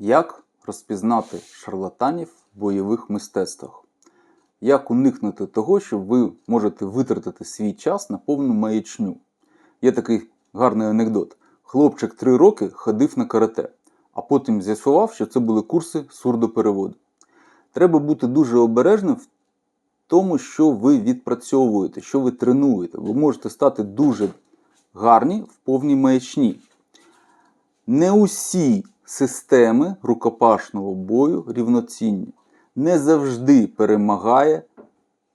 Як розпізнати шарлатанів в бойових мистецтвах? Як уникнути того, що ви можете витратити свій час на повну маячню? Є такий гарний анекдот. Хлопчик три роки ходив на карате, а потім з'ясував, що це були курси сурдопереводу. Треба бути дуже обережним в тому, що ви відпрацьовуєте, що ви тренуєте. Ви можете стати дуже гарні в повній маячні. Не усі системи рукопашного бою рівноцінні. Не завжди перемагає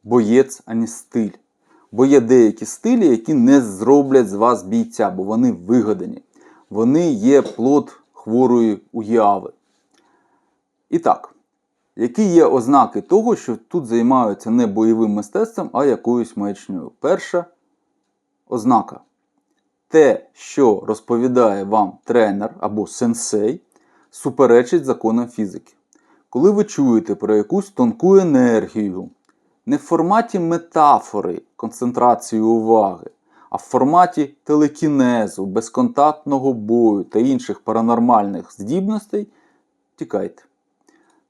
боєць, ані стиль. Бо є деякі стилі, які не зроблять з вас бійця, бо вони вигадані. Вони є плод хворої уяви. І так, які є ознаки того, що тут займаються не бойовим мистецтвом, а якоюсь маячнею? Перша ознака. Те, що розповідає вам тренер або сенсей, суперечить законам фізики. Коли ви чуєте про якусь тонку енергію, не в форматі метафори концентрації уваги, а в форматі телекінезу, безконтактного бою та інших паранормальних здібностей, тікайте.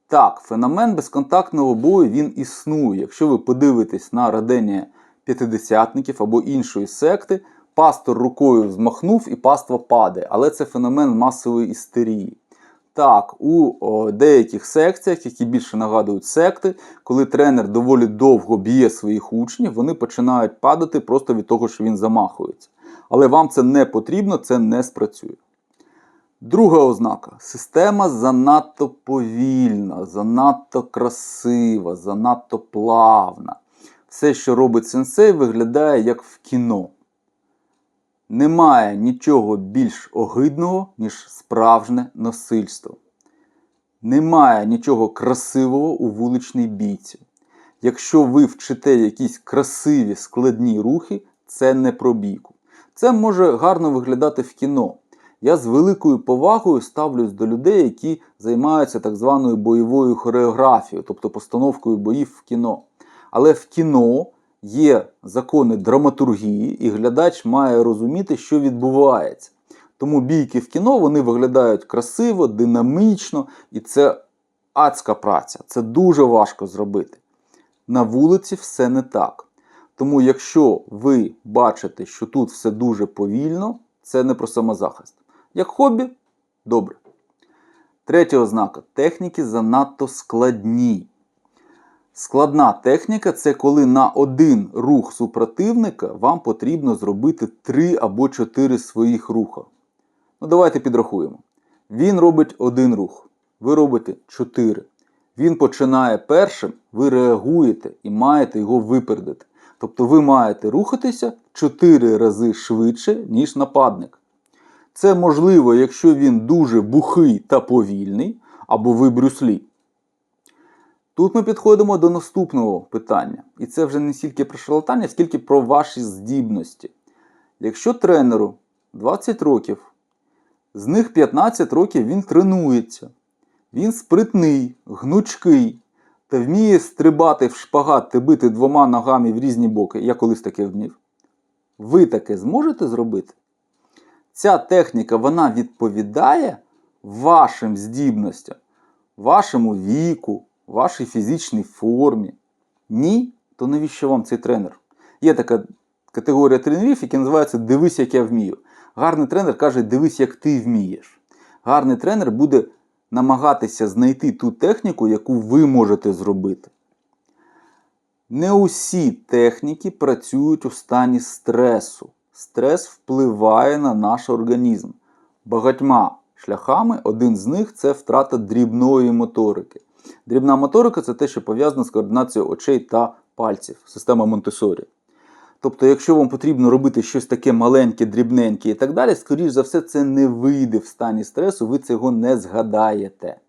Так, феномен безконтактного бою він існує. Якщо ви подивитесь на радення п'ятидесятників або іншої секти, пастор рукою змахнув і паства падає. Але це феномен масової істерії. Так, у о, деяких секціях, які більше нагадують секти, коли тренер доволі довго б'є своїх учнів, вони починають падати просто від того, що він замахується. Але вам це не потрібно, це не спрацює. Друга ознака: система занадто повільна, занадто красива, занадто плавна. Все, що робить сенсей, виглядає як в кіно. Немає нічого більш огидного, ніж справжнє насильство. Немає нічого красивого у вуличній бійці. Якщо ви вчите якісь красиві складні рухи, це не про бійку. Це може гарно виглядати в кіно. Я з великою повагою ставлюсь до людей, які займаються так званою бойовою хореографією, тобто постановкою боїв в кіно. Але в кіно є закони драматургії, і глядач має розуміти, що відбувається. Тому бійки в кіно вони виглядають красиво, динамічно, і це адська праця. Це дуже важко зробити. На вулиці все не так. Тому, якщо ви бачите, що тут все дуже повільно, це не про самозахист. Як хобі добре. Третя ознака техніки занадто складні. Складна техніка це коли на один рух супротивника вам потрібно зробити 3 або 4 своїх руха. Ну, давайте підрахуємо. Він робить один рух, ви робите 4. Він починає першим, ви реагуєте і маєте його випередити. Тобто ви маєте рухатися 4 рази швидше, ніж нападник. Це можливо, якщо він дуже бухий та повільний, або ви брюслі. Тут ми підходимо до наступного питання. І це вже не стільки про шарлатання, скільки про ваші здібності. Якщо тренеру 20 років, з них 15 років він тренується, він спритний, гнучкий та вміє стрибати в шпагат та бити двома ногами в різні боки, я колись таке вмів. Ви таке зможете зробити? Ця техніка вона відповідає вашим здібностям, вашому віку, вашій фізичній формі. Ні, то навіщо вам цей тренер? Є така категорія тренерів, які називаються Дивись, як я вмію. Гарний тренер каже, дивись, як ти вмієш. Гарний тренер буде намагатися знайти ту техніку, яку ви можете зробити. Не усі техніки працюють у стані стресу. Стрес впливає на наш організм. Багатьма шляхами один з них це втрата дрібної моторики. Дрібна моторика це те, що пов'язано з координацією очей та пальців, система Монтесорі. Тобто, якщо вам потрібно робити щось таке маленьке, дрібненьке і так далі, скоріш за все, це не вийде в стані стресу, ви цього не згадаєте.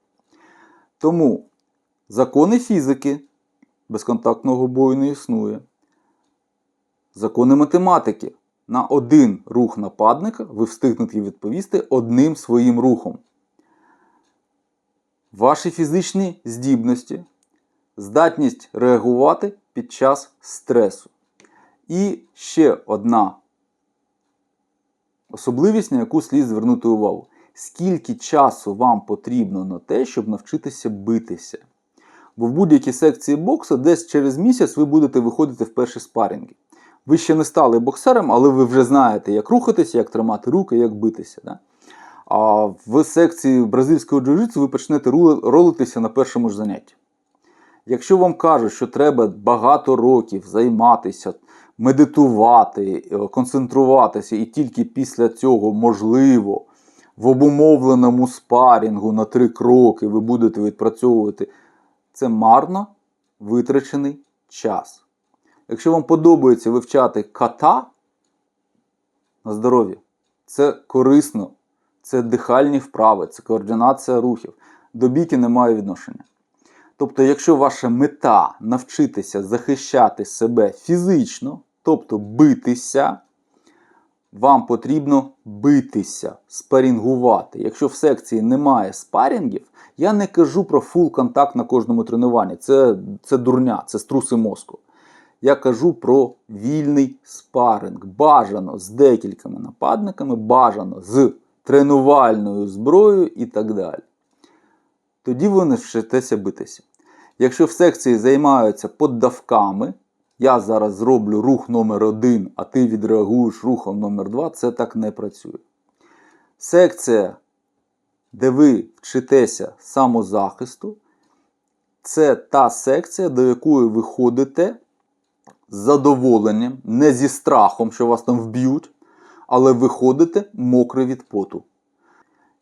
Тому закони фізики безконтактного бою не існує. Закони математики. На один рух нападника ви встигнете відповісти одним своїм рухом. Ваші фізичні здібності, здатність реагувати під час стресу. І ще одна особливість, на яку слід звернути увагу. скільки часу вам потрібно на те, щоб навчитися битися. Бо в будь-якій секції боксу десь через місяць ви будете виходити в перші спарінги. Ви ще не стали боксером, але ви вже знаєте, як рухатися, як тримати руки, як битися. Да? А в секції бразильського джиу-джитсу ви почнете ролитися на першому ж занятті. Якщо вам кажуть, що треба багато років займатися, медитувати, е, концентруватися, і тільки після цього можливо в обумовленому спарінгу на три кроки ви будете відпрацьовувати, це марно витрачений час. Якщо вам подобається вивчати ката на здоров'я, це корисно, це дихальні вправи, це координація рухів. До бійки немає відношення. Тобто, якщо ваша мета навчитися захищати себе фізично, тобто битися, вам потрібно битися, спарінгувати. Якщо в секції немає спарінгів, я не кажу про фул контакт на кожному тренуванні. Це, це дурня, це струси мозку. Я кажу про вільний спаринг. Бажано з декількома нападниками, бажано з тренувальною зброєю і так далі. Тоді ви навчитеся битися. Якщо в секції займаються поддавками, я зараз зроблю рух номер один, а ти відреагуєш рухом номер два, це так не працює. Секція, де ви вчитеся самозахисту, це та секція, до якої ви ходите з задоволенням, не зі страхом, що вас там вб'ють, але ви ходите мокрий від поту.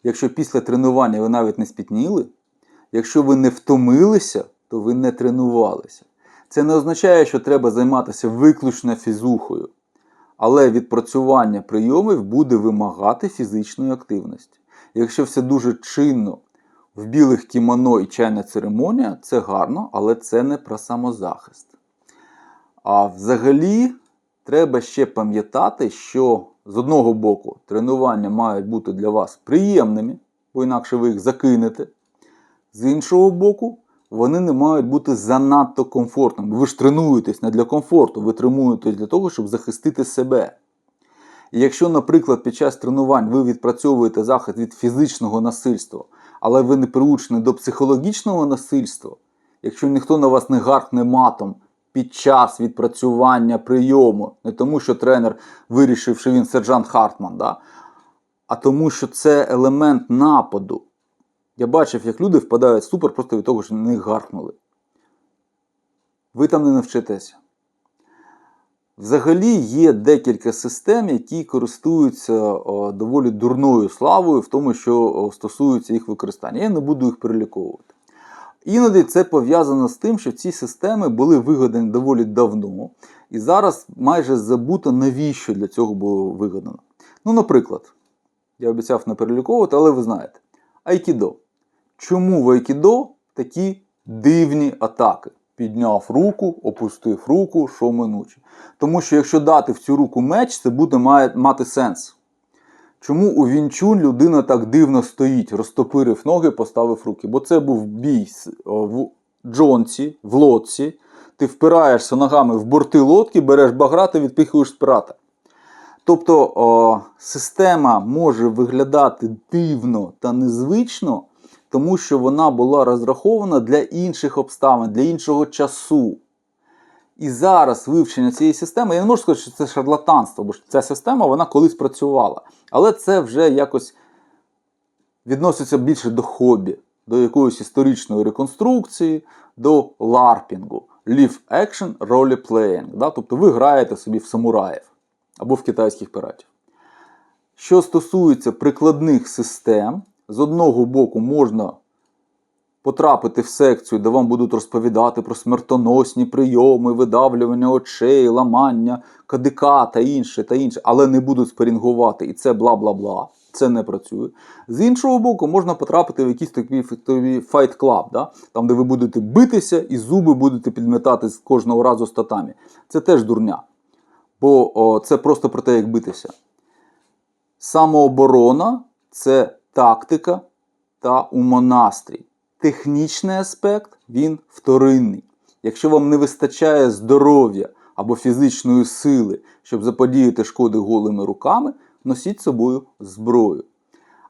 Якщо після тренування ви навіть не спітніли, якщо ви не втомилися, то ви не тренувалися. Це не означає, що треба займатися виключно фізухою, але відпрацювання прийомів буде вимагати фізичної активності. Якщо все дуже чинно в білих кімоно і чайна церемонія, це гарно, але це не про самозахист. А взагалі треба ще пам'ятати, що з одного боку тренування мають бути для вас приємними, бо інакше ви їх закинете. З іншого боку, вони не мають бути занадто комфортними. Ви ж тренуєтесь не для комфорту, ви тренуєтесь для того, щоб захистити себе. І якщо, наприклад, під час тренувань ви відпрацьовуєте захист від фізичного насильства, але ви не приучені до психологічного насильства, якщо ніхто на вас не гаркне матом під час відпрацювання прийому, не тому, що тренер вирішив, що він сержант Хартман, да? а тому, що це елемент нападу. Я бачив, як люди впадають в ступор просто від того, що на них гаркнули. Ви там не навчитеся. Взагалі є декілька систем, які користуються о, доволі дурною славою в тому, що о, стосується їх використання. Я не буду їх переліковувати. Іноді це пов'язано з тим, що ці системи були вигадані доволі давно, і зараз майже забуто, навіщо для цього було вигадано. Ну, наприклад, я обіцяв не переліковувати, але ви знаєте, айкідо. Чому в айкідо такі дивні атаки? Підняв руку, опустив руку, що минуче. Тому що якщо дати в цю руку меч, це буде мати сенс. Чому у Вінчун людина так дивно стоїть, розтопирив ноги, поставив руки? Бо це був бій в джонці, в лодці. Ти впираєшся ногами в борти лодки, береш багра, ти відпихуєш з пірата. Тобто о, система може виглядати дивно та незвично, тому що вона була розрахована для інших обставин, для іншого часу. І зараз вивчення цієї системи, я не можу сказати, що це шарлатанство, бо ця система вона колись працювала. Але це вже якось відноситься більше до хобі, до якоїсь історичної реконструкції, до ларпінгу, live action role playing. Да? Тобто ви граєте собі в самураїв або в китайських піратів. Що стосується прикладних систем, з одного боку можна потрапити в секцію, де вам будуть розповідати про смертоносні прийоми, видавлювання очей, ламання, кадика та інше, та інше, але не будуть спарінгувати, і це бла-бла-бла. Це не працює. З іншого боку, можна потрапити в якийсь такий файт клаб, да? там, де ви будете битися і зуби будете підметати з кожного разу з татамі. Це теж дурня. Бо о, це просто про те, як битися. Самооборона це тактика та умонастрій. Технічний аспект він вторинний. Якщо вам не вистачає здоров'я або фізичної сили, щоб заподіяти шкоди голими руками, носіть з собою зброю.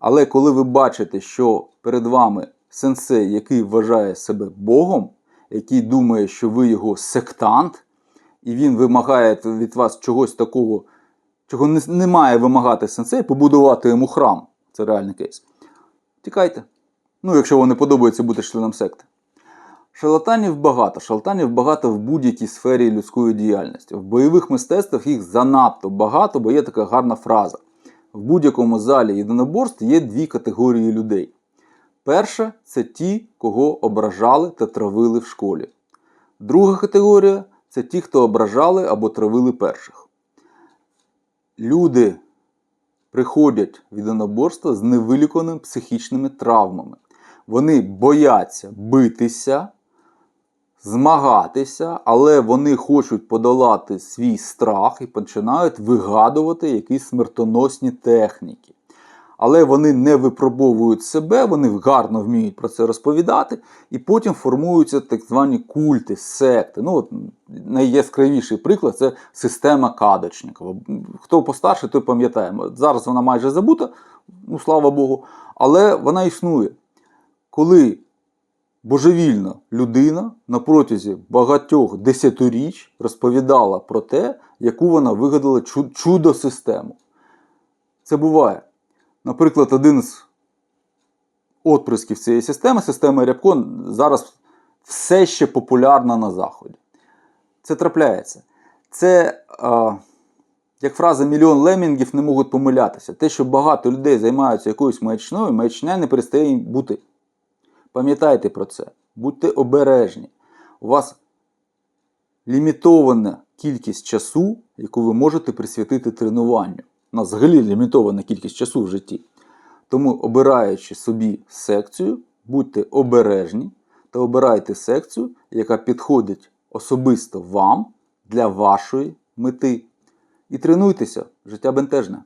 Але коли ви бачите, що перед вами сенсей, який вважає себе Богом, який думає, що ви його сектант, і він вимагає від вас чогось такого, чого не, має вимагати сенсей, побудувати йому храм. Це реальний кейс. Тікайте. Ну, якщо вам не подобається бути членом секти. Шарлатанів багато. Шарлатанів багато в будь-якій сфері людської діяльності. В бойових мистецтвах їх занадто багато, бо є така гарна фраза. В будь-якому залі єдиноборств є дві категорії людей. Перша це ті, кого ображали та травили в школі. Друга категорія це ті, хто ображали або травили перших. Люди приходять в єдиноборство з невилікуваними психічними травмами. Вони бояться битися, змагатися, але вони хочуть подолати свій страх і починають вигадувати якісь смертоносні техніки. Але вони не випробовують себе, вони гарно вміють про це розповідати, і потім формуються так звані культи, секти. Ну, от найяскравіший приклад це система Кадочникова. Хто постарше, той пам'ятає. Зараз вона майже забута, ну слава Богу, але вона існує. Коли божевільна людина на протязі багатьох десятиріч розповідала про те, яку вона вигадала чу- чудо-систему. Це буває. Наприклад, один з отприсків цієї системи, система Рябкон, зараз все ще популярна на Заході. Це трапляється. Це, а, як фраза мільйон лемінгів не можуть помилятися. Те, що багато людей займаються якоюсь маячною, маячня не перестає бути. Пам'ятайте про це. Будьте обережні. У вас лімітована кількість часу, яку ви можете присвятити тренуванню. У нас взагалі лімітована кількість часу в житті. Тому, обираючи собі секцію, будьте обережні та обирайте секцію, яка підходить особисто вам для вашої мети. І тренуйтеся, життя бентежне.